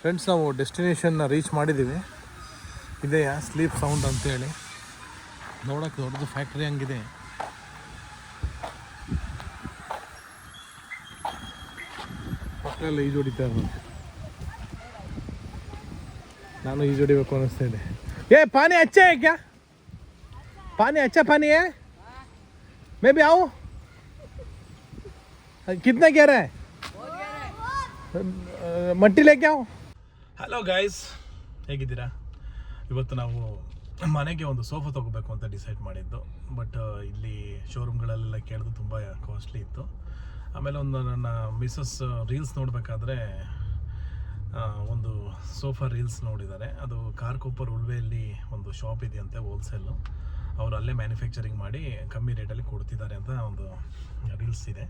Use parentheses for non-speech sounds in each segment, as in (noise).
Friends ನಾವು ಡೆಸ್ಟಿನೇಷನ್ನ reach ಮಾಡಿದ್ದೀವಿ ಇದೆಯಾ ಸ್ಲೀಪ್ ಸೌಂಡ್ ಅಂತೇಳಿ ನೋಡೋಕೆ ದೊಡ್ಡದು ಫ್ಯಾಕ್ಟ್ರಿ ಹಂಗಿದೆ ಮಕ್ಕಳೆಲ್ಲ ಈಜು ಹೊಡಿತಾ ಇರೋದು ನಾನು ಈಜು ಹೊಡಿಬೇಕು ಅನ್ನಿಸ್ತಾ ಇದೆ ಏ ಪಾನಿ ಅಚ್ಚ है क्या पानी अच्छा पानी है मैं भी आऊँ कितना कह रहा है ಮಟ್ಟಿ ಲೇಕೆ ಹಲೋ ಗೈಸ್ ಹೇಗಿದ್ದೀರಾ? ಇವತ್ತು ನಾವು ಮನೆಗೆ ಒಂದು ಸೋಫಾ ತೊಗೋಬೇಕು ಅಂತ ಡಿಸೈಡ್ ಮಾಡಿದ್ದು. ಬಟ್ ಇಲ್ಲಿ ಶೋರೂಮ್ಗಳಲ್ಲೆಲ್ಲ ಕೇಳಿದ್ರು ತುಂಬ ಕಾಸ್ಟ್ಲಿ ಇತ್ತು. ಆಮೇಲೆ ಒಂದು ನನ್ನ ಮಿಸಸ್ ರೀಲ್ಸ್ ನೋಡಬೇಕಾದ್ರೆ ಒಂದು ಸೋಫಾ ರೀಲ್ಸ್ ನೋಡಿದ್ದಾರೆ. ಅದು ಕಾರ್ಕೊಪ್ಪರ್ ಉಳ್ವೆಯಲ್ಲಿ ಒಂದು ಶಾಪ್ ಇದೆಯಂತೆ ಹೋಲ್ಸೇಲು ಅವರು ಅಲ್ಲೇ ಮ್ಯಾನುಫ್ಯಾಕ್ಚರಿಂಗ್ ಮಾಡಿ ಕಮ್ಮಿ ರೇಟಲ್ಲಿ ಕೊಡ್ತಿದ್ದಾರೆ ಅಂತ ಒಂದು ರೀಲ್ಸ್ ಇದೆ.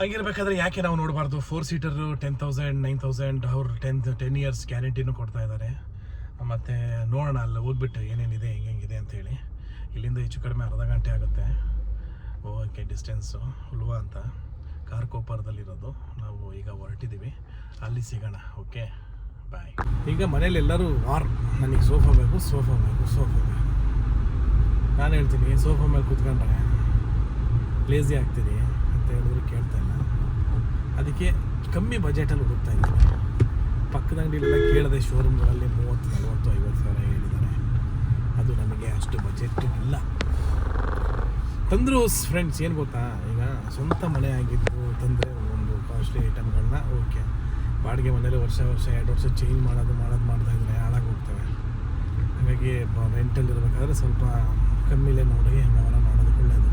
ಹಂಗಿರ್ಬೇಕಾದ್ರೆ ಯಾಕೆ ನಾವು ನೋಡಬಾರ್ದು? Four seater ten thousand nine thousand ಅವ್ರು ಟೆನ್ ಟೆನ್ ಇಯರ್ಸ್ ಗ್ಯಾರಂಟಿನೂ ಕೊಡ್ತಾ ಇದ್ದಾರೆ ಮತ್ತು ನೋಡೋಣ, ಅಲ್ಲಿ ಹೋಗ್ಬಿಟ್ಟು ಏನೇನಿದೆ ಹೆಂಗೆ ಹೆಂಗಿದೆ ಅಂತೇಳಿ. ಇಲ್ಲಿಂದ ಹೆಚ್ಚು ಕಡಿಮೆ ಅರ್ಧ ಗಂಟೆ ಆಗುತ್ತೆ. ಓಕೆ ಡಿಸ್ಟೆನ್ಸು ಹುಲ್ವಾ ಅಂತ. ಕಾರ್ ಕೋಪರದಲ್ಲಿರೋದು. ನಾವು ಈಗ ಹೊರಟಿದ್ದೀವಿ. ಅಲ್ಲಿ ಸಿಗೋಣ, ಓಕೆ? ಬಾಯ್ ಈಗ ಮನೇಲಿ ಎಲ್ಲರೂ ವಾರ್, ನನಗೆ ಸೋಫಾ ಬೇಕು ಸೋಫಾ ಬೇಕು ಸೋಫಾ ಬೇಕು. ನಾನು ಹೇಳ್ತೀನಿ ಸೋಫಾ ಮೇಲೆ ಕೂತ್ಕೊಂಡ್ರೆ ಲೇಸಿ ಆಗ್ತೀರಿ ಅಂತ ಹೇಳಿದ್ರು ಕೇಳ್ತಾ ಇಲ್ಲ ಅದಕ್ಕೆ ಕಮ್ಮಿ ಬಜೆಟಲ್ಲಿ ಹುಡುಕ್ತಾ ಇದ್ದೀನಿ. ಪಕ್ಕದ ಅಂಗಡಿಯಲ್ಲ ಕೇಳಿದೆ ಶೋರೂಮ್ಗಳಲ್ಲಿ ಮೂವತ್ತು, ನಲ್ವತ್ತು, ಐವತ್ತು ಸಾವಿರ ಹೇಳಿದ್ದಾರೆ. ಅದು ನಮಗೆ ಅಷ್ಟು ಬಜೆಟ್ ಇಲ್ಲ. ತಂದರು ಫ್ರೆಂಡ್ಸ್ ಏನು ಗೊತ್ತಾ? ಈಗ ಸ್ವಂತ ಮನೆ ಆಗಿದ್ದು ತಂದರೆ ಒಂದು ಕಾಸ್ಟ್ಲಿ ಐಟಮ್ಗಳನ್ನ ಓಕೆ ಬಾಡಿಗೆ ಮನೇಲಿ ವರ್ಷ ವರ್ಷ, ಎರಡು ವರ್ಷ ಚೇಂಜ್ ಮಾಡೋದು ಮಾಡೋದು, ಮಾಡ್ತಾ ಇದ್ರೆ ಹಾಳಾಗಿ ಹೋಗ್ತವೆ. ಹಾಗಾಗಿ ರೆಂಟಲ್ಲಿ ಇರಬೇಕಾದ್ರೆ ಸ್ವಲ್ಪ ಕಮ್ಮಿಲೇ ನೋಡಿ ವ್ಯವಹಾರ ಮಾಡೋದು ಒಳ್ಳೆಯದು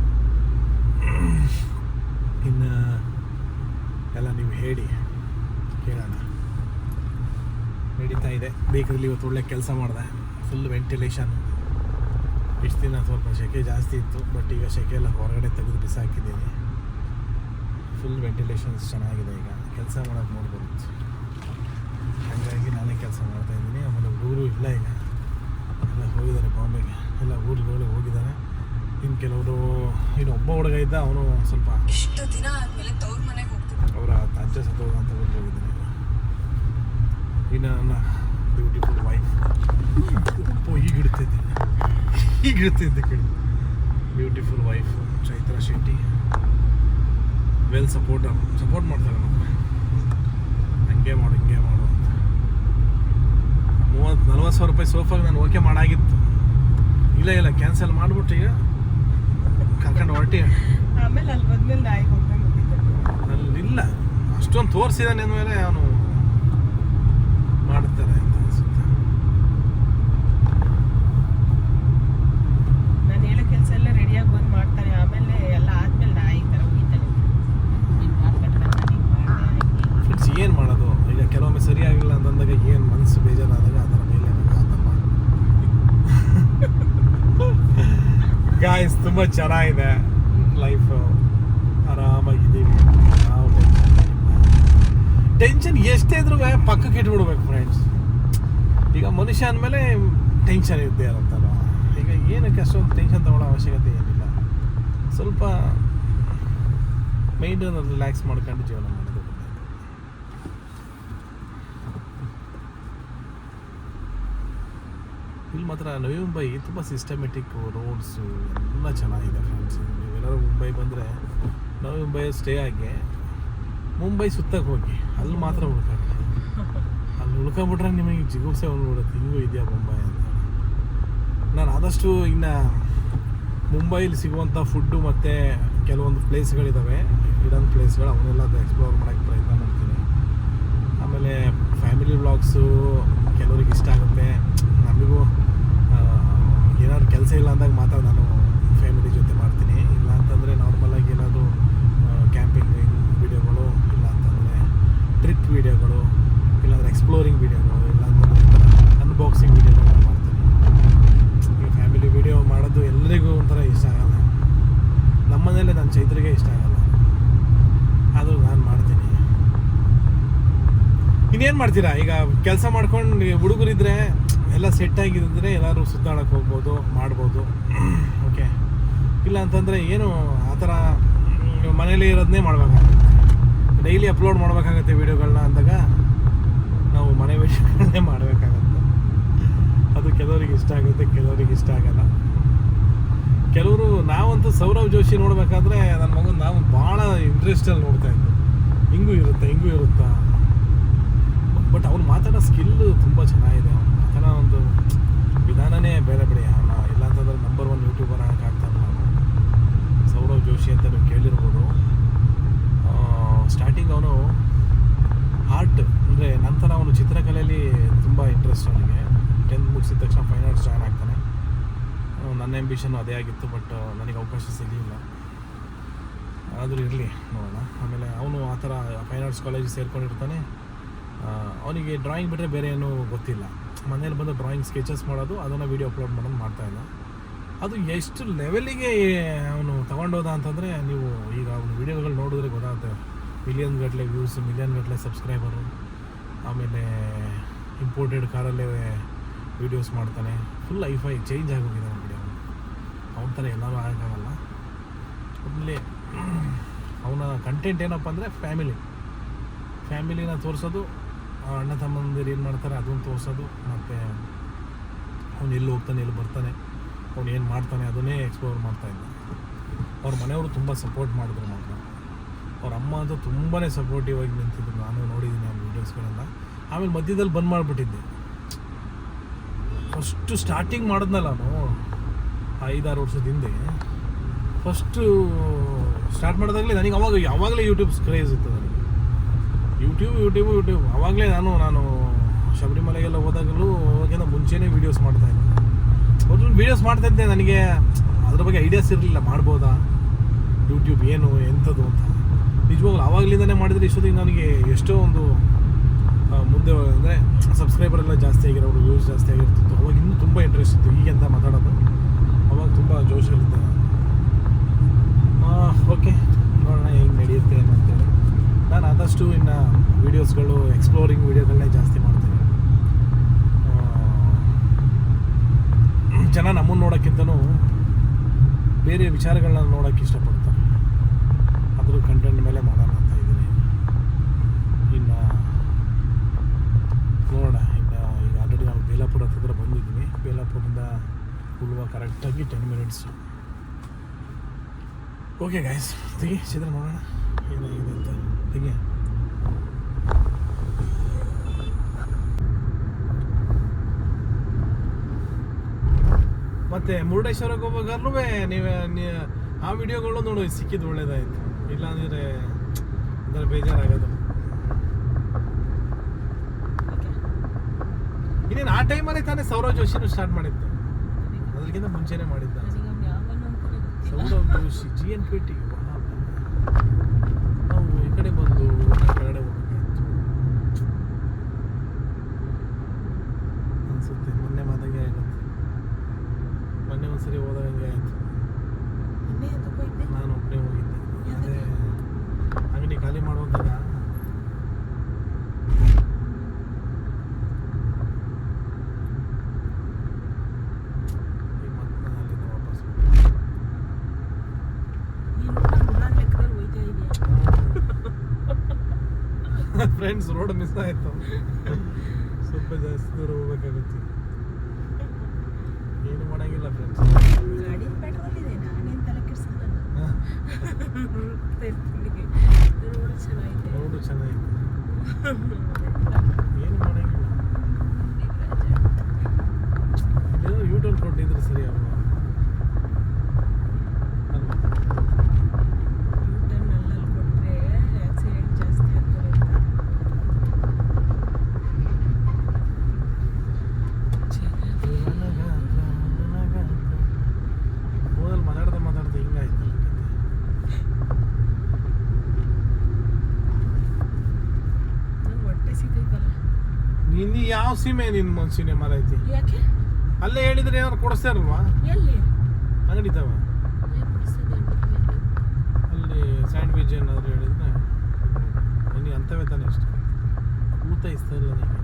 ಇನ್ನು ಎಲ್ಲ ನೀವು ಹೇಳಿ, ಕೇಳೋಣ. ನಡೀತಾ ಇದೆ. ಬೇಕರಲ್ಲಿ ಇವತ್ತು ಒಳ್ಳೆ ಕೆಲಸ ಮಾಡಿದೆ. ಫುಲ್ ವೆಂಟಿಲೇಷನ್ ಇಷ್ಟು ದಿನ ಸ್ವಲ್ಪ ಸೆಕೆ ಜಾಸ್ತಿ ಇತ್ತು ಬಟ್ ಈಗ ಸೆಕೆ ಎಲ್ಲ ಹೊರಗಡೆ ತೆಗೆದು ಬಿಸಾಕಿದ್ದೀನಿ. ಫುಲ್ ವೆಂಟಿಲೇಷನ್ಸ್ ಚೆನ್ನಾಗಿದೆ ಈಗ. ಕೆಲಸ ಮಾಡೋಕ್ಕೆ ನೋಡ್ಬೋದು. ಹಾಗಾಗಿ ನಾನೇ ಕೆಲಸ ಮಾಡ್ತಾಯಿದ್ದೀನಿ ಆಮೇಲೆ ಊರು ಇಲ್ಲ ಈಗ. ಎಲ್ಲ ಹೋಗಿದ್ದಾರೆ ಬಾಂಬೆಗೆ. ಎಲ್ಲ ಊರುಗಳು ಹೋಗಿದ್ದಾರೆ. ಇನ್ನು ಕೆಲವರು ಇನ್ನು ಒಬ್ಬ ಹುಡುಗ ಇದ್ದ ಅವನು ಸ್ವಲ್ಪ ಇಷ್ಟು ದಿನ ಆದ್ಮೇಲೆ ತವ್ರ ಮನೆಗೆ ಹೋಗ್ತಿದ್ದ. ಅವರ ಅಜ್ಜ ಸತ್ತೋಗ ಅಂತ ಊರಿಗೆ ಹೋಗಿದ್ದಾನೆ. ಇನ್ನು ನನ್ನ ಬ್ಯೂಟಿಫುಲ್ ವೈಫ್ ಓ ಈಗ ಇಡ್ತಿದ್ದೆ. ಈಗ ಇಡ್ತಿದ್ದೆ ಕಡೆ beautiful wife Chaitra Shetty. Well support support ಮಾಡ್ತಾರೆ ನಮಗೆ ಹಂಗೆ ಮಾಡು ಹಿಂಗೆ ಮಾಡು ಅಂತ. ಮೂವತ್ತು ನಲ್ವತ್ತು ಸಾವಿರ ರೂಪಾಯಿ ಸೋಫಾಗೆ ನಾನು ಓಕೆ ಮಾಡಾಗಿತ್ತು. ಇಲ್ಲ ಇಲ್ಲ ಕ್ಯಾನ್ಸಲ್ ಮಾಡಿಬಿಟ್ಟು ಈಗ ಆಮೇಲೆ ಅಲ್ಲಿ ಬಂದ್ಮೇಲೆ ನಾಯಿ ಹೋಗ್ತಾನೆ ಅಲ್ಲಿ ಇಲ್ಲ ಅಷ್ಟೊಂದು ತೋರಿಸಿದಾನೆ ಅಂದಮೇಲೆ ಅವನು ಮಾಡ್ತಾರೆ ಅಂತ ಅನ್ಸುತ್ತೆ. ನಾನು ಹೇಳೋ ಕೆಲಸ ಎಲ್ಲ ರೆಡಿಯಾಗಿ ಬಂದು ಮಾಡ್ತಾನೆ. ಆಮೇಲೆ ಎಲ್ಲ ಆದ್ಮೇಲೆ ನಾಯಿ ಥರ ಹೋಗಿದ್ದಾನೆ ಫ್ರೆಂಡ್ಸ್ ಏನು ಮಾಡೋದು? ಈಗ ಕೆಲವೊಮ್ಮೆ ಸರಿಯಾಗಿಲ್ಲ ಅಂತಂದಾಗ ಏನು ಮನಸ್ಸು ಬೇಜಾರಾದಾಗ ಅದರ ಮೇಲೆ ಆತಮ್ಮ ಗಾಯ್ಸ್ ತುಂಬ ಚೆನ್ನಾಗಿದೆ ಲೈಫು ಆರಾಮಾಗಿದ್ದೀವಿ ನಾವು ಟೆನ್ಷನ್ ಎಷ್ಟೇ ಇದ್ರೂ ಪಕ್ಕಕ್ಕೆ ಇಟ್ಬಿಡ್ಬೇಕು ಫ್ರೆಂಡ್ಸ್ ಈಗ ಮನುಷ್ಯ ಅಂದಮೇಲೆ ಟೆನ್ಷನ್ ಇದ್ದೇ ಇರುತ್ತಲ್ಲ ಈಗ ಏನಕ್ಕೆ ಅಷ್ಟೊಂದು ಟೆನ್ಷನ್ ತಗೊಳ್ಳೋ ಅವಶ್ಯಕತೆ ಏನಿಲ್ಲ. ಸ್ವಲ್ಪ ಮೈಂಡನ್ನು ರಿಲ್ಯಾಕ್ಸ್ ಮಾಡ್ಕೊಂಡು ಜೀವನ ಮಾಡೋದು. ಇಲ್ಲಿ ಮಾತ್ರ ನವಿ ಮುಂಬೈ ತುಂಬ ಸಿಸ್ಟಮೆಟಿಕ್ ರೋಡ್ಸು ಎಲ್ಲ ಚೆನ್ನಾಗಿದೆ ಫ್ರೆಂಡ್ಸ್ ನೀವೆಲ್ಲರೂ ಮುಂಬೈ ಬಂದರೆ ನವಿ ಮುಂಬೈ ಸ್ಟೇ ಆಗಿ ಮುಂಬೈ ಸುತ್ತಕ್ಕೆ ಹೋಗಿ, ಅಲ್ಲಿ ಮಾತ್ರ ಉಳ್ಕೊಂಡು. ಅಲ್ಲಿ ಉಳ್ಕೊಂಬಿಟ್ರೆ ನಿಮಗೆ ಜಿಗುಪ್ಸೆ ಬಂದ್ಬಿಡುತ್ತೆ ಹಿಂಗೂ ಇದೆಯಾ ಮುಂಬೈ ಅಂತ. ನಾನು ಆದಷ್ಟು ಇನ್ನು ಮುಂಬೈಲಿ ಸಿಗುವಂಥ ಫುಡ್ಡು ಮತ್ತು ಕೆಲವೊಂದು ಪ್ಲೇಸ್ಗಳಿದ್ದಾವೆ ಹಿಡನ್ ಪ್ಲೇಸ್ಗಳು, ಅವನ್ನೆಲ್ಲ ಎಕ್ಸ್ಪ್ಲೋರ್ ಮಾಡೋಕ್ಕೆ ಪ್ರಯತ್ನ ಮಾಡ್ತೀನಿ. ಆಮೇಲೆ ಫ್ಯಾಮಿಲಿ ಬ್ಲಾಗ್ಸು ಕೆಲವ್ರಿಗೆ ಇಷ್ಟ ಆಗುತ್ತೆ. ನಮಗೂ ಏನಾದ್ರು ಕೆಲಸ ಇಲ್ಲ ಅಂದಾಗ ಮಾತ್ರ ನಾನು ಫ್ಯಾಮಿಲಿ ಜೊತೆ ಮಾಡ್ತೀನಿ ಇಲ್ಲ ಅಂತಂದರೆ ನಾರ್ಮಲಾಗಿ ಏನಾದರೂ ಕ್ಯಾಂಪಿಂಗ್ ವೀಡಿಯೋಗಳು ಇಲ್ಲ ಅಂತಂದರೆ ಟ್ರಿಪ್ ವೀಡಿಯೋಗಳು, ಇಲ್ಲಾಂದರೆ ಎಕ್ಸ್ಪ್ಲೋರಿಂಗ್ ವೀಡಿಯೋಗಳು, ಇಲ್ಲಾಂದರೆ ಅನ್ಬಾಕ್ಸಿಂಗ್ ವೀಡಿಯೋಗಳನ್ನ ಮಾಡ್ತೀನಿ. ಈ ಫ್ಯಾಮಿಲಿ ವೀಡಿಯೋ ಮಾಡೋದು ಎಲ್ಲರಿಗೂ ಒಂಥರ ಇಷ್ಟ ಆಗಲ್ಲ. ನಮ್ಮನೇಲೆ ನನ್ನ ಚೈತ್ರಿಗೆ ಇಷ್ಟ ಆಗಲ್ಲ. ಆದರೂ ನಾನು ಮಾಡ್ತೀನಿ. ಇನ್ನೇನು ಮಾಡ್ತೀರಾ? ಈಗ ಕೆಲಸ ಮಾಡ್ಕೊಂಡು ಹುಡುಗರಿದ್ರೆ, ಎಲ್ಲ ಸೆಟ್ ಆಗಿದ್ರೆ ಎಲ್ಲರೂ ಸುತ್ತಾಡಕ್ಕೆ ಹೋಗ್ಬೋದು, ಮಾಡ್ಬೋದು. ಓಕೆ ಇಲ್ಲ ಅಂತಂದರೆ ಏನು, ಆ ಥರ ಮನೇಲಿ ಇರೋದನ್ನೇ ಮಾಡಬೇಕಾಗುತ್ತೆ. ಡೈಲಿ ಅಪ್ಲೋಡ್ ಮಾಡಬೇಕಾಗತ್ತೆ ವೀಡಿಯೋಗಳನ್ನ ಅಂದಾಗ ನಾವು ಮನೆ ವಿಷಯಗಳನ್ನೇ ಮಾಡಬೇಕಾಗತ್ತೆ. ಅದು ಕೆಲವರಿಗೆ ಇಷ್ಟ ಆಗುತ್ತೆ, ಕೆಲವರಿಗೆ ಇಷ್ಟ ಆಗಲ್ಲ. ಕೆಲವರು ನಾವಂತೂ ಸೌರವ್ ಜೋಶಿ ನೋಡಬೇಕಾದ್ರೆ ನನ್ನ ಮಗು ನಾವು ಭಾಳ ಇಂಟ್ರೆಸ್ಟಲ್ಲಿ ನೋಡ್ತಾ ಇದ್ದೆ. ಹಿಂಗೂ ಇರುತ್ತೆ, ಹಿಂಗೂ ಇರುತ್ತಾ? ಬಟ್ ಅವ್ನು ಮಾತಾಡೋ ಸ್ಕಿಲ್ ತುಂಬ ಚೆನ್ನಾಗಿದೆ. ಅವ್ನು ಮಾತಾಡೋ ಒಂದು ವಿಧಾನನೇ ಬೇರೆ ಬೇರೆ. ಅವನ ಇಲ್ಲಾಂತಂದ್ರೆ ನಂಬರ್ ಒನ್ ಯೂಟ್ಯೂಬರ್ ಹಾಕಾಗ್ತಾನೆ ನಾನು ಸೌರವ್ ಜೋಶಿ ಅಂತ ನೀವು ಕೇಳಿರ್ಬೋದು. ಸ್ಟಾರ್ಟಿಂಗ್ ಅವನು ಆರ್ಟ್ ಅಂದರೆ ನಂತರ ಅವನು ಚಿತ್ರಕಲೆಯಲ್ಲಿ ತುಂಬ ಇಂಟ್ರೆಸ್ಟ್ ಅವನಿಗೆ. ಟೆಂತ್ ಮುಗಿಸಿದ ತಕ್ಷಣ ಫೈನ್ ಆರ್ಟ್ಸ್ ಜಾಯ್ನ್ ಆಗ್ತಾನೆ. ನನ್ನ ಎಂಬಿಷನ್ನು ಅದೇ ಆಗಿತ್ತು ಬಟ್ ನನಗೆ ಅವಕಾಶ ಸಿಗಲಿಲ್ಲ. ಆದರೂ ಇರಲಿ, ನೋಡೋಣ. ಆಮೇಲೆ ಅವನು ಆ ಥರ ಫೈನ್ ಆರ್ಟ್ಸ್ ಕಾಲೇಜಿಗೆ ಸೇರ್ಕೊಂಡಿರ್ತಾನೆ. ಅವನಿಗೆ ಡ್ರಾಯಿಂಗ್ ಬಿಟ್ಟರೆ ಬೇರೆ ಏನೂ ಗೊತ್ತಿಲ್ಲ. ಮನೇಲಿ ಬಂದು ಡ್ರಾಯಿಂಗ್ ಸ್ಕೆಚಸ್ ಮಾಡೋದು, ಅದನ್ನು ವೀಡಿಯೋ ಅಪ್ಲೋಡ್ ಮಾಡೋದು ಮಾಡ್ತಾಯಿಲ್ಲ ಅದು ಎಷ್ಟು ಲೆವೆಲಿಗೆ ಅವನು ತಗೊಂಡೋದ ಅಂತಂದರೆ ನೀವು ಈಗ ಅವನು ವೀಡಿಯೋಗಳು ನೋಡಿದ್ರೆ ಗೊತ್ತಾಗುತ್ತೆ. ಮಿಲಿಯನ್ ಗಟ್ಟಲೆ ವ್ಯೂಸ್ ಮಿಲಿಯನ್ ಗಟ್ಟಲೆ ಸಬ್ಸ್ಕ್ರೈಬರು ಆಮೇಲೆ ಇಂಪೋರ್ಟೆಡ್ ಕಾರಲ್ಲೇ ವೀಡಿಯೋಸ್ ಮಾಡ್ತಾನೆ. ಫುಲ್ ಐಫೈ ಚೇಂಜ್ ಆಗೋಗಿದೆ ಅವನ ಅವನು ಅವನ ಥರ ಎಲ್ಲರೂ ಆಗೋಕ್ಕಾಗಲ್ಲ ಆಮೇಲೆ ಅವನ ಕಂಟೆಂಟ್ ಏನಪ್ಪ ಅಂದರೆ ಫ್ಯಾಮಿಲಿ ಫ್ಯಾಮಿಲಿನ ತೋರಿಸೋದು ಅಣ್ಣ ತಮ್ಮಂದಿರು ಏನು ಮಾಡ್ತಾರೆ ಅದನ್ನು ತೋರಿಸೋದು, ಮತ್ತು ಅವ್ನು ಎಲ್ಲಿ ಹೋಗ್ತಾನೆ, ಎಲ್ಲಿ ಬರ್ತಾನೆ, ಅವ್ನು ಏನು ಮಾಡ್ತಾನೆ ಅದನ್ನೇ ಎಕ್ಸ್ಪ್ಲೋರ್ ಮಾಡ್ತಾ ಇದ್ದ. ಅವ್ರ ಮನೆಯವರು ತುಂಬ ಸಪೋರ್ಟ್ ಮಾಡಿದ್ರು ಮಾತ್ರ. ಅವ್ರ ಅಮ್ಮ ಅಂತೂ ತುಂಬಾ ಸಪೋರ್ಟಿವ್ ಆಗಿ ನಿಂತಿದ್ರು. ನಾನು ನೋಡಿದ್ದೀನಿ ಆ ವೀಡಿಯೋಸ್ಗಳೆಲ್ಲ ಆಮೇಲೆ ಮಧ್ಯದಲ್ಲಿ ಬಂದ್ ಮಾಡಿಬಿಟ್ಟಿದ್ದೆ. ಫಸ್ಟು ಸ್ಟಾರ್ಟಿಂಗ್ ಮಾಡಿದ್ನಲ್ಲ ನಾನು ಐದಾರು ವರ್ಷದ ಹಿಂದೆ. ಫಸ್ಟು ಸ್ಟಾರ್ಟ್ ಮಾಡಿದಾಗಲೇ ನನಗೆ ಅವಾಗ ಯಾವಾಗಲೇ ಯೂಟ್ಯೂಬ್ ಕ್ರೇಜ್ ಇತ್ತು ನನಗೆ. ಯೂಟ್ಯೂಬ್ ಯೂಟ್ಯೂಬ್ ಯೂಟ್ಯೂಬ್ ಅವಾಗಲೇ ನಾನು ನಾನು ಶಬರಿಮಲೆಗೆಲ್ಲ ಹೋದಾಗಲೂ ಅವಾಗಿಂದ ಮುಂಚೆನೇ ವೀಡಿಯೋಸ್ ಮಾಡ್ತಾ ಇದ್ದೆ. ಮೊದಲು ವೀಡಿಯೋಸ್ ಮಾಡ್ತಾ ಇದ್ದೆ ನನಗೆ. ಅದ್ರ ಬಗ್ಗೆ ಐಡಿಯಾಸ್ ಇರಲಿಲ್ಲ. ಮಾಡ್ಬೋದಾ? ಯೂಟ್ಯೂಬ್ ಏನು, ಎಂಥದ್ದು ಅಂತ. ನಿಜವಾಗ್ಲೂ ಆವಾಗಲಿಂದನೇ ಮಾಡಿದರೆ ಇಷ್ಟೊತ್ತಿಗೆ ನನಗೆ ಎಷ್ಟೋ ಒಂದು ಮುಂದೆ, ಅಂದರೆ ಸಬ್ಸ್ಕ್ರೈಬರ್ ಎಲ್ಲ ಜಾಸ್ತಿ ಆಗಿರೋರು ವ್ಯೂಸ್ ಜಾಸ್ತಿ ಆಗಿರ್ತಿತ್ತು. ಅವಾಗ ಇನ್ನೂ ತುಂಬ ಇಂಟ್ರೆಸ್ಟ್ ಇತ್ತು ಈಗೆಂತ ಮಾತಾಡೋದು. ಅವಾಗ ತುಂಬ ಜೋಶಲ್ಲಿದ್ದೆ. ಓಕೆ ನೋಡೋಣ ಹೆಂಗೆ ನಡೆಯುತ್ತೆ ಏನು ಅಂತೇಳಿ ನಾನು ಆದಷ್ಟು ಇನ್ನು ವೀಡಿಯೋಸ್ಗಳು ಎಕ್ಸ್ಪ್ಲೋರಿಂಗ್ ವೀಡಿಯೋಗಳನ್ನೇ ಜಾಸ್ತಿ ಮಾಡ್ತೀನಿ. ಜನ ನಮ್ಮನ್ನು ನೋಡೋಕ್ಕಿಂತನೂ ಬೇರೆ ವಿಚಾರಗಳನ್ನ ನೋಡೋಕ್ಕೆ ಇಷ್ಟಪಡ್ತಾರೆ. ಅದ್ರ ಕಂಟೆಂಟ್ ಮೇಲೆ ಮಾಡೋಣ ಅಂತ ಇದ್ದೀನಿ ಇನ್ನು ನೋಡೋಣ ಇನ್ನು ಈಗ ಆಲ್ರೆಡಿ ನಾವು ಬೇಲಾಪುರ ಹತ್ತಿರ ಬಂದಿದ್ದೀನಿ ಬೇಲಾಪುರದಿಂದ ಉಳುವ ಕರೆಕ್ಟಾಗಿ ಟೆನ್ ಮಿನಿಟ್ಸ್ ಓಕೆ ಗಾಯ್ಸ್ ತೆಗಿ ಚಿತ್ರ ನೋಡೋಣ. ಏನಾಗಿದೆ ಅಂತ. ತೆಗಿ. ಮತ್ತೆ ಮುರುಡೇಶ್ವರಕ್ಕೆ ಹೋಗ್ಬೇಕಾದ್ರೂ ನೀವು ಆ ವಿಡಿಯೋಗಳು ನೋಡು ಸಿಕ್ಕಿದ್ದು ಒಳ್ಳೇದಾಯ್ತು. ಇಲ್ಲಾಂದ್ರೆ ಅದರ ಬೇಜಾರಾಗೋದು. ಇನ್ನೇನು ಆ ಟೈಮಲ್ಲಿ ತಾನೇ ಸೌರವ್ ಜೋಶಿನೂ ಸ್ಟಾರ್ಟ್ ಮಾಡಿದ್ದು. ಅದಕ್ಕಿಂತ ಮುಂಚೆನೇ ಮಾಡಿದ್ದ. Joshi G N P T ನಾವು ಈ ಕಡೆ ಬಂದು ಆ ಕಡೆ ಹೋಗ್ಬೇಕಾಯ್ತು ಅನ್ಸುತ್ತೆ ಮೊನ್ನೆ ಮಾತಾಗೆ ಆಗುತ್ತೆ ಮೊನ್ನೆ ಒಂದ್ಸರಿ ಹೋದಾಗ ಹಂಗೆ ಆಯ್ತು ನಾನು ಒಬ್ಬನೇ ಹೋಗಿದ್ದೆ ಅದೇ ಅಂಗಡಿ ಖಾಲಿ ಮಾಡುವಾಗ ಈಗ ಮತ್ತೆ ನಾನು ಅಲ್ಲಿಂದ ವಾಪಸ್ ಫ್ರೆಂಡ್ಸ್ ರೋಡ್ ಮಿಸ್ ಆಯ್ತು. ಸ್ವಲ್ಪ ಜಾಸ್ತಿ ದೂರ ಹೋಗ್ಬೇಕಾಗುತ್ತೆ. ಏನು ಮಾಡಂಗಿಲ್ಲ ಫ್ರೆಂಡ್ಸ್ ಗಾಡಿ ಪೆಟ್ರೋಲ್ ಇದೆ ನಾನೇನ್ ತಲೆ ಕೆಡ್ಸ್ಕೊಳಲ್ಲ. (laughs) (laughs) ರೋಡ್ ಚೆನ್ನಾಗಿದೆ. ರೋಡು ಚೆನ್ನಾಗಿದೆ (laughs) ಏನು ಮಾಡಂಗಿಲ್ಲ ಏನೋ ಯೂಟರ್ನ್ ಕೊಟ್ಟಿದ್ರೆ ಸರಿ ಅಲ್ವಾ ಅಲ್ವಾ ಯೂಟರ್ನ್ ಅಲ್ಲಲ್ಲಿ ಕೊಟ್ರೆ ಆಕ್ಸಿಡೆಂಟ್ ಜಾಸ್ತಿ ಆಗ್ತವೆ ಅಂತ ಮೊದಲು ಮಾತಾಡ್ತಾ ಮಾತಾಡ್ತಾ ಹಿಂಗಾಯ್ತಲ್ಲ ಕತೆ ನಂಗೆ ಹೊಟ್ಟೆ ಸಿಕ್ಕೈತಲ್ಲ ನೀನು ಯಾವ ಸೀಮೆ ನಿನ್ನ ಮನ್ಸಿನ ಮರ ಐತಿ. ಯಾಕೆ? ಅಲ್ಲೇ ಹೇಳಿದ್ರೆ ಏನಾರು ಕೊಡಿಸ್ತಾರಲ್ವಾ? ಎಲ್ಲಿ? ಅಂಗಡಿ ತವ? ಅಲ್ಲಿ ಸ್ಯಾಂಡ್ವಿಚ್ ಏನಾದ್ರು ಹೇಳಿದ್ರೆ ನಿನಗೆ ಅಂಥವೇ ತಾನೇ ಇಷ್ಟ ಊಟ ಇಷ್ಟ ಇಲ್ಲ ನಿನಗೆ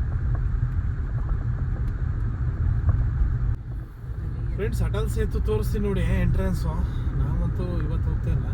ಫ್ರೆಂಡ್ಸ್ ಅಟಲ್ ಸೇತು ತೋರಿಸ್ತೀನಿ ನೋಡಿ ಎಂಟ್ರೆನ್ಸು ನಾವಂತೂ ಇವತ್ತು ಹೋಗ್ತಾ ಇಲ್ಲ.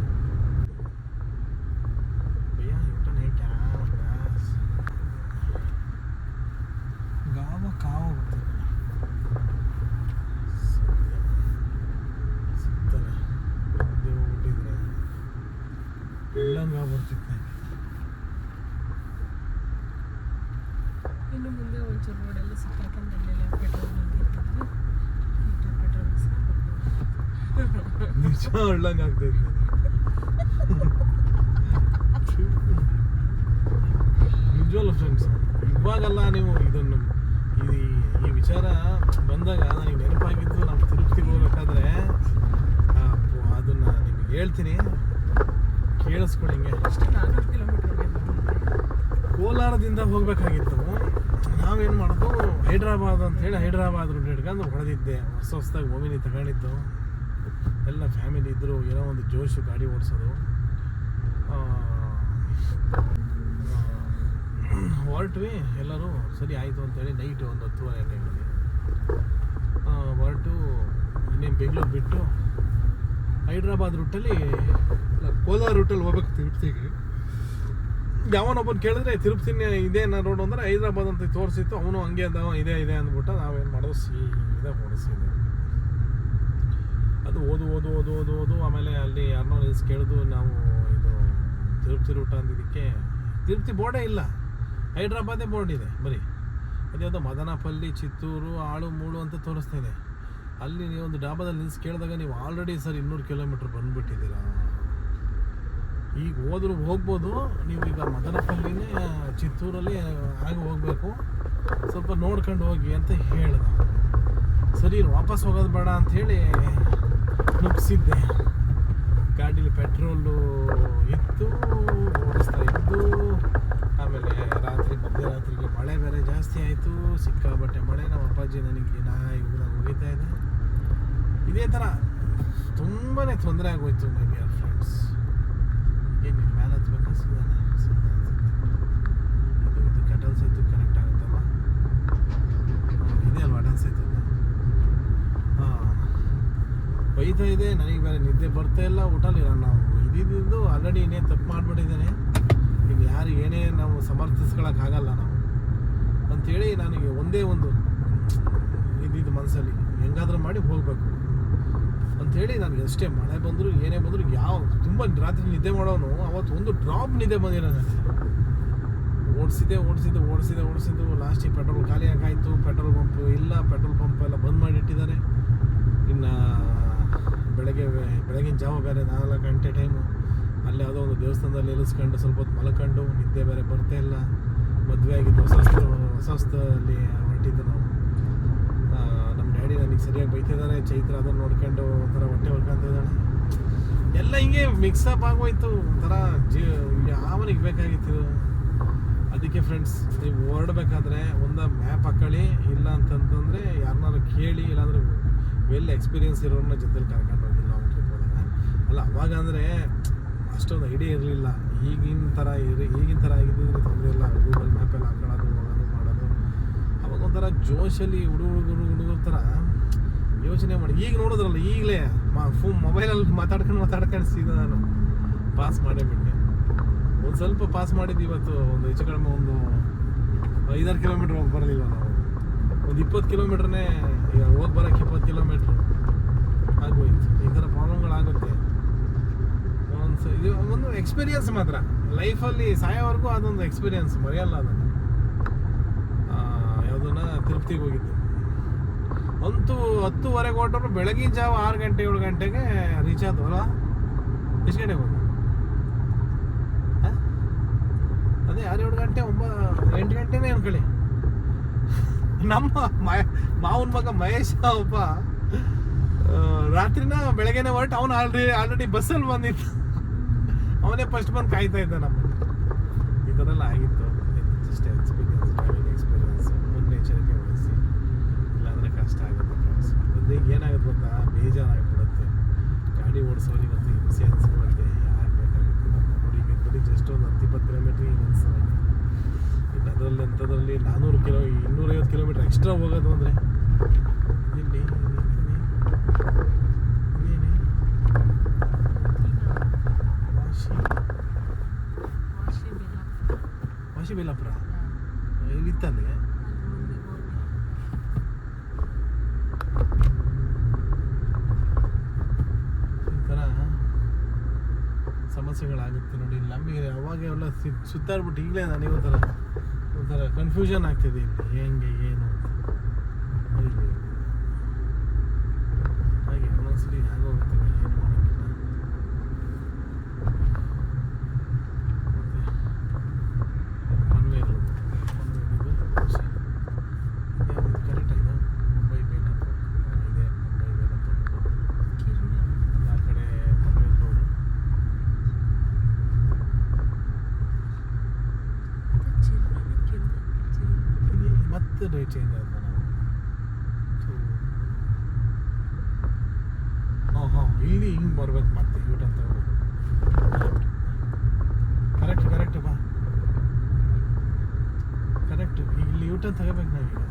ನಿಜ ಒಳ್ಳಂಗೆ ಆಗ್ತೈತೆ ನಿಜವಲ್ಲ ಫ್ರೆಂಡ್ಸ್ ಇವಾಗಲ್ಲ ನೀವು ಇದನ್ನು ಇದು ಈ ವಿಚಾರ ಬಂದಾಗ ನನಗೆ ನೆನಪಾಗಿದ್ದು ನಾವು ತಿರುಪತಿಗೆ ಹೋಗ್ಬೇಕಾದ್ರೆ ಅದನ್ನು ನಿಮ್ಗೆ ಹೇಳ್ತೀನಿ. ಕಿಲೋಮೀಟರ್ ಕೋಲಾರದಿಂದ ಹೋಗ್ಬೇಕಾಗಿತ್ತು. ನಾವೇನು ಮಾಡೋದು? ಹೈದ್ರಾಬಾದ್ ಅಂತ ಹೇಳಿ ಹೈದ್ರಾಬಾದ್ ರೂಟ್ ಹಿಡ್ಕೊಂಡು ಹೊಡೆದಿದ್ದೆ. ಹೊಸ ಹೊಸದಾಗಿ ಓಮಿನಿ ತಗೊಂಡಿದ್ದು. ಎಲ್ಲ ಫ್ಯಾಮಿಲಿ ಇದ್ದರು ಏನೋ ಒಂದು ಜೋಶು ಗಾಡಿ ಓಡಿಸೋದು. ಹೊರಟ್ವಿ, ಎಲ್ಲರೂ, ಸರಿ, ಆಯಿತು ಅಂತೇಳಿ ನೈಟ್ ಒಂದು ಹತ್ತುವರೆ ಟೈಮಲ್ಲಿ ಹೊರಟು, ಇನ್ನೇನು ಬೆಂಗಳೂರು ಬಿಟ್ಟು, ಹೈದ್ರಾಬಾದ್ ರೂಟಲ್ಲಿ ಕೋಲಾರ ರೂಟಲ್ಲಿ ಹೋಗ್ಬೇಕು ತಿರುಪತಿಗೆ. ಯಾವನೊಬ್ಬನು ಕೇಳಿದ್ರೆ, ತಿರುಪತಿನ ಇದೇನ ರೋಡ್ ಅಂದ್ರೆ ಹೈದ್ರಾಬಾದ್ ಅಂತ ತೋರಿಸಿತ್ತು. ಅವನು ಹಂಗೆ ಅದ, ಇದೇ, ಇದೆ ಅಂದ್ಬಿಟ್ಟು ನಾವೇನು ಮಾಡೋದು, ಸೀದಾ ಓಡಿಸಿದ್ವಿ. ಅದು ಓದು ಓದು ಓದು ಓದು ಓದು. ಆಮೇಲೆ ಅಲ್ಲಿ ಯಾರನ್ನೋ ನಿಲ್ಸಿ ಕೇಳಿದು ನಾವು ಇದು ತಿರುಪತಿ ರೂಟ ಅಂದಿದ್ದಕ್ಕೆ, ತಿರುಪತಿ ಬೋರ್ಡೇ ಇಲ್ಲ. ಹೈದ್ರಾಬಾದೇ ಬೋರ್ಡ್ ಇದೆ, ಬರೀ. ಅದ್ಯಾವುದೋ ಮದನಪಲ್ಲಿ, ಚಿತ್ತೂರು, ಆಳು, ಮೂಳು ಅಂತ ತೋರಿಸ್ತಾ ಇದೆ. ಅಲ್ಲಿ ನೀವು ಒಂದು ಡಾಬಾದಲ್ಲಿ ನಿಲ್ಸಿ ಕೇಳಿದಾಗ ನೀವು ಆಲ್ರೆಡಿ ಸರ್ ಇನ್ನೂರು ಕಿಲೋಮೀಟ್ರ್ ಬಂದುಬಿಟ್ಟಿದ್ದೀರಾ. ಈಗ ಹೋದ್ರೂ ಹೋಗ್ಬೋದು. ನೀವು ಈಗ ಮದನಪಲ್ಲಿನೇ, ಚಿತ್ತೂರಲ್ಲಿ ಆಗಿ ಹೋಗಬೇಕು. ಸ್ವಲ್ಪ ನೋಡ್ಕೊಂಡು ಹೋಗಿ ಅಂತ ಹೇಳ್ದೆ. ಸರಿ, ವಾಪಸ್ ಹೋಗೋದು ಬೇಡ ಅಂಥೇಳಿ ನುಗ್ಸಿದ್ದೆ. ಗಾಡೀಲಿ ಪೆಟ್ರೋಲು ಇತ್ತು, ಓಡಿಸ್ತಾ ಇದ್ದು ಆಮೇಲೆ ರಾತ್ರಿ ಮಧ್ಯರಾತ್ರಿಗೆ ಮಳೆ ಬೇರೆ ಜಾಸ್ತಿ ಆಯಿತು. ಸಿಕ್ಕಾಬಟ್ಟೆ ಮಳೆ. ನಮ್ಮ ಅಪ್ಪಾಜಿ ನನಗೆ, ನಾ ಇವಾಗ ಹೋಗಿತಾ ಇದೆ. ಇದೇ ಥರ ತುಂಬಾ ತೊಂದರೆ ಆಗೋಯ್ತು ನನಗೆ ಫ್ರೆಂಡ್ಸ್ ಏನು ಮೇಲೆ ಹತ್ಬೇಕಾ? ಸಿಗೋಣ ಅದು ಇದು ಇದು ಕಟಲ್ ಸೇತು ಬೈತಾ ಇದೆ, ನನಗೆ ಬೇರೆ ನಿದ್ದೆ ಬರ್ತಾ ಇಲ್ಲ ಊಟಲ್ಲಿ ನಾವು ಇದ್ದಿದ್ದು ಆಲ್ರೆಡಿ ಏನೇನು ತಪ್ಪು ಮಾಡಿಬಿಟ್ಟಿದ್ದೇನೆ. ಇನ್ನು ಯಾರು ಏನೇ ನಾವು ಸಮರ್ಥಿಸ್ಕೊಳಕ್ಕಾಗಲ್ಲ ನಾವು. ಅಂಥೇಳಿ ನನಗೆ ಒಂದೇ ಒಂದು ಇದ್ದಿದ್ದು ಮನಸ್ಸಲ್ಲಿ, ಹೆಂಗಾದ್ರೂ ಮಾಡಿ ಹೋಗಬೇಕು. ಅಂಥೇಳಿ ನನಗೆ ಅಷ್ಟೇ ಮಳೆ ಬಂದರೂ, ಏನೇ ಬಂದರೂ, ಯಾವ ತುಂಬ ರಾತ್ರಿ ನಿದ್ದೆ ಮಾಡೋನು, ಅವತ್ತು ಒಂದು ಡ್ರಾಪ್ ನಿದ್ದೆ ಬಂದಿಲ್ಲ ನನಗೆ. ಓಡಿಸಿದೆ ಓಡಿಸಿದ್ದು ಓಡಿಸಿದೆ ಓಡಿಸಿದ್ದು ಲಾಸ್ಟಿಗೆ ಪೆಟ್ರೋಲ್ ಖಾಲಿ ಆಗಾಯಿತು ಪೆಟ್ರೋಲ್ ಪಂಪ್ ಇಲ್ಲ ಪೆಟ್ರೋಲ್ ಪಂಪ್ ಎಲ್ಲ ಬಂದ್ ಮಾಡಿಟ್ಟಿದ್ದಾರೆ ಇನ್ನು ಬೆಳಗ್ಗೆ, ಬೆಳಗಿನ ಜಾವ ಬೇರೆ ನಾಲ್ಕು ಗಂಟೆ ಟೈಮು ಅಲ್ಲಿ ಯಾವುದೋ ಒಂದು ದೇವಸ್ಥಾನದಲ್ಲಿ ಇಳಿಸ್ಕೊಂಡು ಸ್ವಲ್ಪ ಹೊತ್ತು ಮಲ್ಕೊಂಡು ನಿದ್ದೆ ಬೇರೆ ಬರ್ತಾ ಇಲ್ಲ. ಮದುವೆ ಆಗಿದ್ದು ಹೊಸ ಹೊಸ ಹೊಸದಲ್ಲಿ ಹೊರಟಿದ್ದು ನಾವು. ನಮ್ಮ ಡ್ಯಾಡಿ ನನಗೆ ಸರಿಯಾಗಿ ಬೈತಿದ್ದಾರೆ ಚೈತ್ರ ಅದನ್ನು ನೋಡ್ಕೊಂಡು ಒಂಥರ ಹೊಟ್ಟೆ ಹೊಡ್ಕೊಂತಿದ್ದಾಳೆ ಎಲ್ಲ ಹಿಂಗೆ ಮಿಕ್ಸಪ್ ಆಗೋಯ್ತು. ಒಂಥರ ಜೀ ಯಾವನಿಗೆ ಬೇಕಾಗಿತ್ತು? ಅದಕ್ಕೆ ಫ್ರೆಂಡ್ಸ್ ನೀವು ಹೊರಡ್ಬೇಕಾದ್ರೆ ಒಂದು ಮ್ಯಾಪ್ ಹಾಕೊಳ್ಳಿ. ಇಲ್ಲ ಅಂತಂತಂದರೆ ಯಾರನ್ನಾರು ಕೇಳಿ, ಇಲ್ಲಾಂದ್ರೆ ವೆಲ್ ಎಕ್ಸ್ಪೀರಿಯನ್ಸ್ ಇರೋರನ್ನ ಜೊತೆಲಿ ಕರ್ಕೊಂಡು ಹೋಗಿ ಲಾಂಗ್ ಟ್ರಿಪ್ ಹೋದಾಗ ಅಲ್ಲ, ಅವಾಗ ಅಂದರೆ ಅಷ್ಟೊಂದು ಐಡಿಯಾ ಇರಲಿಲ್ಲ. ಈಗಿನ ಥರ ಇರಿ, ಈಗಿನ ಥರ ಆಗಿದ್ದಿದ್ರೆ ತೊಂದರೆ ಇಲ್ಲ. ಗೂಗಲ್ ಮ್ಯಾಪಲ್ಲಿ ಹಾಕೊಳ್ಳೋದು, ಹೋಗೋದು, ಮಾಡೋದು. ಅವಾಗ ಒಂಥರ ಜೋಶಲ್ಲಿ ಹುಡುಗ ಹುಡುಗರು ಹುಡುಗರ ಥರ ಯೋಚನೆ ಮಾಡಿ. ಈಗ ನೋಡಿದ್ರಲ್ಲ ಈಗಲೇ ಮಾ ಫೋನ್ ಮೊಬೈಲಲ್ಲಿ ಮಾತಾಡ್ಕೊಂಡು ಮಾತಾಡ್ಕೊಂಡು ಸೀದಾ ನಾನು ಪಾಸ್ ಮಾಡೇ ಬಿಟ್ಟೆ. ಒಂದು ಸ್ವಲ್ಪ ಪಾಸ್ ಮಾಡಿದ್ದು ಇವತ್ತು ಒಂದು ಹೆಚ್ಚು ಕಡಿಮೆ ಒಂದು ಐದಾರು ಕಿಲೋಮೀಟ್ರ್ ಹೋಗಿ ಬರಲಿಲ್ಲ ನಾವು? ಒಂದು ಇಪ್ಪತ್ತು ಕಿಲೋಮೀಟ್ರನ್ನೇ ಈಗ ಹೋಗಿ ಬರೋಕ್ಕೆ ಇಪ್ಪತ್ತು ಕಿಲೋಮೀಟ್ರ್ ಆಗೋಯ್ತು ಈ ಥರ ಪ್ರಾಬ್ಲಮ್ಗಳಾಗುತ್ತೆ ಒಂದು ಸ ಇದು ಒಂದು ಎಕ್ಸ್ಪೀರಿಯನ್ಸ್ ಮಾತ್ರ. ಲೈಫಲ್ಲಿ ಸಾಯೋವರೆಗೂ ಅದೊಂದು ಎಕ್ಸ್ಪೀರಿಯನ್ಸ್ ಮರೆಯಲ್ಲ ಅದನ್ನು. ಯಾವುದನ್ನ ತಿರುಪತಿಗೆ ಹೋಗಿದ್ದು. ಅಂತೂ ಹತ್ತುವರೆಗೆ ಹೊರಟರು ಬೆಳಗಿನ ಜಾವ ಆರು ಗಂಟೆ, ಏಳು ಗಂಟೆಗೆ ರೀಚ್ ಆದ್ವಲ್ಲ ಎಷ್ಟು ಗಂಟೆಗೆ ಹೋದ ಅದೇ ಆರು, ಏಳು ಗಂಟೆ, ಒಂಬ, ಎಂಟು ಗಂಟೆನೇ ಅನ್ಕೊಳ್ಳಿ. ನಮ್ಮ ಮಾವನ ಮಗ ಮಹೇಶ್ ಒಬ್ಬ ರಾತ್ರಿನ ಬೆಳಗ್ಗೆನೆ ಹೊರಟು. ಅವನು ಆಲ್ರೆಡಿ ಆಲ್ರೆಡಿ ಬಸ್ಸಲ್ಲಿ ಬಂದಿತ್ತು ಅವನೇ ಫಸ್ಟ್ ಬಂದು ಕಾಯ್ತಾ ಇದ್ದ ನಮ್ಮ. ಈ ಥರ ಎಲ್ಲ ಆಗಿತ್ತು ಜಸ್ಟ್ ಎಕ್ಸ್ಪೀರಿಯನ್ಸ್ ಡ್ರೈವಿಂಗ್ ಎಕ್ಸ್ಪೀರಿಯನ್ಸ್ ಮುನ್ನೆಚ್ಚರಿಕೆ ವಹಿಸಿ ಇಲ್ಲಾಂದರೆ ಕಷ್ಟ ಆಗುತ್ತೆ ಫ್ರೆಂಡ್ಸ್ ಮುಂದೆ ಏನಾಗುತ್ತೆ ಗೊತ್ತಾ? ಬೇಜಾರಾಗ್ಬಿಡುತ್ತೆ. ಗಾಡಿ ಓಡಿಸೋರಿಗೆ ಅಂತ ಹಿಂಸೆ ಅನಿಸ್ಬಿಡುತ್ತೆ ಯಾರು ಬೇಕಾಗುತ್ತೆ? ನೋಡಿ ಬರೀ ಜಸ್ಟ್ ಒಂದು ಹತ್ತು, ಇಪ್ಪತ್ತು ಕಿಲೋಮೀಟ್ರ್ ಈಗ ಅನಿಸ್ತದೆ ಇನ್ನು ಅದರಲ್ಲಿ, ಅಂಥದ್ರಲ್ಲಿ ನಾನ್ನೂರು ಕಿಲೋ ಇನ್ನೂರೈವತ್ತು ಕಿಲೋಮೀಟ್ರ್ ಎಕ್ಸ್ಟ್ರಾ ಹೋಗೋದು ಅಂದರೆ ಬೇಲಾಪುರ ಇಲ್ಲಿತ್ತಲ್ಲಿ ಈ ಥರ ಸಮಸ್ಯೆಗಳಾಗುತ್ತೆ ನೋಡಿ ನಮಗೆ ಅವಾಗೆಲ್ಲ ಸುತ್ತಾಡ್ಬಿಟ್ಟು ಈಗಲೇ ನನಗೆ ಒಂಥರ ಒಂಥರ ಕನ್ಫ್ಯೂಷನ್ ಆಗ್ತಿದೆ ಇಲ್ಲಿ. ಹೆಂಗೆ, ಏನು ಅಂತ ಅಯ್ಯೋ. ಹಾಗೆ ಒಂದೊಂದ್ಸಲಿ ಆಗೋಗ್ತವೆ ಏನು ಮಾಡೋಂಗಿಲ್ಲ ಮತ್ತೆ ಪನ್ವೇಲ್ ಪನ್ವೇಲ್ ಇದು ಕರೆಕ್ಟ್ ಆಯ್ತಾ ಮುಂಬೈ ಬೇಲಂಪುರ ಇದೆ ಮುಂಬೈ ಬೇಲಂಪುರ ಆ ಕಡೆ ಪನ್ವೇಲ್ ರೋಡು ಇಲ್ಲಿ ಮತ್ತೆ ರೇಟ್ ಚೇಂಜ್ ಆದ ನಾವು ಹಾಂ ಹಾಂ ಇಲ್ಲಿ ಹಿಂಗೆ ಬರ್ಬೇಕು ಮತ್ತೆ ಯೂಟರ್ನ್ ತಗೋಬೇಕು ಕರೆಕ್ಟ್ ಕರೆಕ್ಟ್ ಬಾ ಕರೆಕ್ಟ್ ಇಲ್ಲಿ ಯೂಟರ್ನ್ ತಗೋಬೇಕು ನಾವೀಗ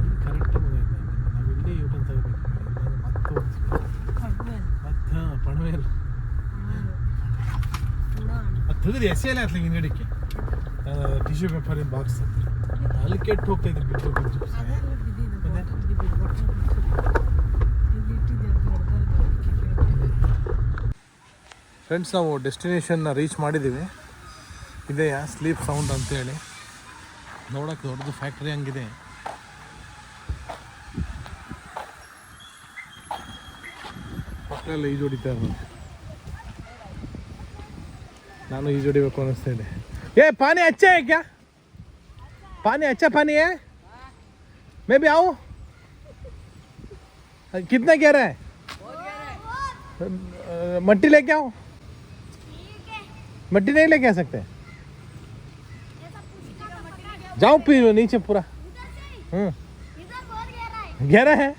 ಇಲ್ಲಿ ಕರೆಕ್ಟ್ ಬಂದೈತೆ ನಾವು ಇಲ್ಲಿ ಯೂಟರ್ನ್ ತಗೋಬೇಕು ಇಲ್ಲಾಂದ್ರೆ ಮತ್ತೆ ಹೋಗ್ತೀವಿ ಮತ್ತೆ ಹಾಂ ಪಣವೇಲ್ ಅದು ತೆಗೆದು ಎಸೆಯಲ್ಲ ಆತ್ಲ ಹಿಂಗಡಿಕೆ ಟಿಶ್ಯೂ ಪೇಪರಿನ ಬಾಕ್ಸ್ ಅಲ್ಲಿ ಕೆಟ್ಟು ಹೋಗ್ತಾ ಇದ್ರು, ಬಿಟ್ಟು ಬಿಟ್ಟು ಫ್ರೆಂಡ್ಸ್ ನಾವು ಡೆಸ್ಟಿನೇಷನ್ನ ರೀಚ್ ಮಾಡಿದ್ದೀವಿ ಇದೆಯಾ? ಸ್ಲೀಪ್ ಸೌಂಡ್ ಅಂತೇಳಿ. ನೋಡೋಕೆ ದೊಡ್ಡದು ಫ್ಯಾಕ್ಟ್ರಿ ಹಂಗಿದೆ. ಮಕ್ಕಳೆಲ್ಲ ಈಜು ಹೊಡಿತಾ ಇರೋದು ನಾನು ಈಜು ಹೊಡಿಬೇಕು ಅನ್ನಿಸ್ತಾ ಇದೆ ಏ ಪಾನಿ ಅಚ್ಚ है क्या पानी अच्छा पानी है मैं भी आऊँ कितना कह रहा है अ, मट्टी लेके आओ मट्टी नहीं लेके आ सकते जाओ पी नीचे पूरा हम्म गहरा है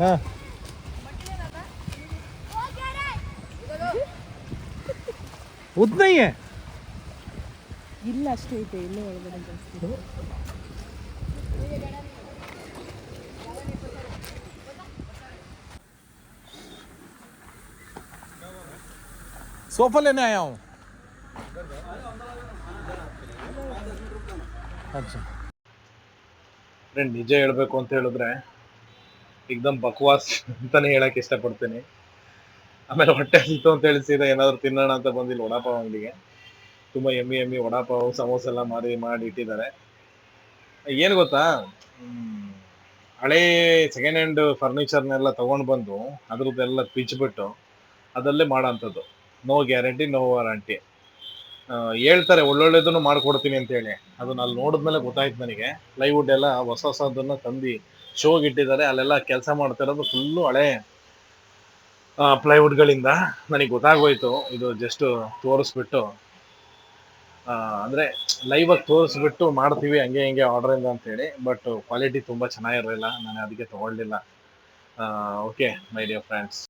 हाँ उतना ही है ಇಲ್ಲ ಅಷ್ಟೇ ಐತೆ ಇಲ್ಲೇ ಒಳಗಡೆ ಜಾಸ್ತಿ सोफा लेने आया हूँ अच्छा ಫ್ರೆಂಡ್ ನಿಜ ಹೇಳಬೇಕು ಅಂತ ಹೇಳಿದ್ರೆ ಏಕ್ದಮ್ ಬಕ್ವಾಸ್ ಅಂತಾನೆ ಹೇಳಕ್ ಇಷ್ಟಪಡ್ತೀನಿ ಆಮೇಲೆ ಹೊಟ್ಟೆ ಹಸಿತು ಅಂತ ಹೇಳಿ ಸೀದಾ ಏನಾದ್ರು ತಿನ್ನೋಣ ಅಂತ ಬಂದಿಲ್ಲ ವಡಾಪಾವ್ ಅಂಗಡಿಗೆ. ತುಂಬಾ ಎಮ್ಮಿ ಎಮ್ಮಿ ವಡಾಪಾವ್, ಸಮೋಸ ಎಲ್ಲ ಮಾಡಿ ಮಾಡಿ ಇಟ್ಟಿದ್ದಾರೆ. ಏನು ಗೊತ್ತಾ? ಹಳೆ ಸೆಕೆಂಡ್ ಹ್ಯಾಂಡ್ ಫರ್ನಿಚರ್ನೆಲ್ಲ ತಗೊಂಡು ಬಂದು ಅದ್ರದ್ದೆಲ್ಲ ಬಿಟ್ಟು ಅದಲ್ಲೇ ಮಾಡೋಂಥದ್ದು. ನೋ ಗ್ಯಾರಂಟಿ ನೋ ವಾರಂಟಿ ಹೇಳ್ತಾರೆ ಒಳ್ಳೊಳ್ಳೇದನ್ನು ಮಾಡ್ಕೊಡ್ತೀನಿ ಅಂತೇಳಿ ಅದನ್ನ ಅಲ್ಲಿ ನೋಡಿದ್ಮೇಲೆ ಗೊತ್ತಾಯ್ತು ನನಗೆ. ಪ್ಲೈವುಡ್ ಎಲ್ಲ ಹೊಸ ಹೊಸದನ್ನ ತಂದು ಶೋಗೆ ಇಟ್ಟಿದ್ದಾರೆ. ಅಲ್ಲೆಲ್ಲ ಕೆಲಸ ಮಾಡ್ತಿರೋದು ಫುಲ್ಲು ಹಳೆ ಪ್ಲೈವುಡ್ಗಳಿಂದ ನನಗೆ ಗೊತ್ತಾಗೋಯ್ತು. ಇದು ಜಸ್ಟ್ ತೋರಿಸ್ಬಿಟ್ಟು ಅಂದರೆ ಆಗಿ ತೋರಿಸ್ಬಿಟ್ಟು ಮಾಡ್ತೀವಿ, ಹಂಗೆ ಹಿಂಗೆ ಆರ್ಡರ್ ಅಂತ ಹೇಳಿ ಬಟ್ ಕ್ವಾಲಿಟಿ ತುಂಬಾ ಚೆನ್ನಾಗಿರಲಿಲ್ಲ. ನಾನು ಅದಕ್ಕೆ ತಗೊಳ್ಳಿಲ್ಲ ಓಕೆ ಮೈ ಡಿಯರ್ ಫ್ರೆಂಡ್ಸ್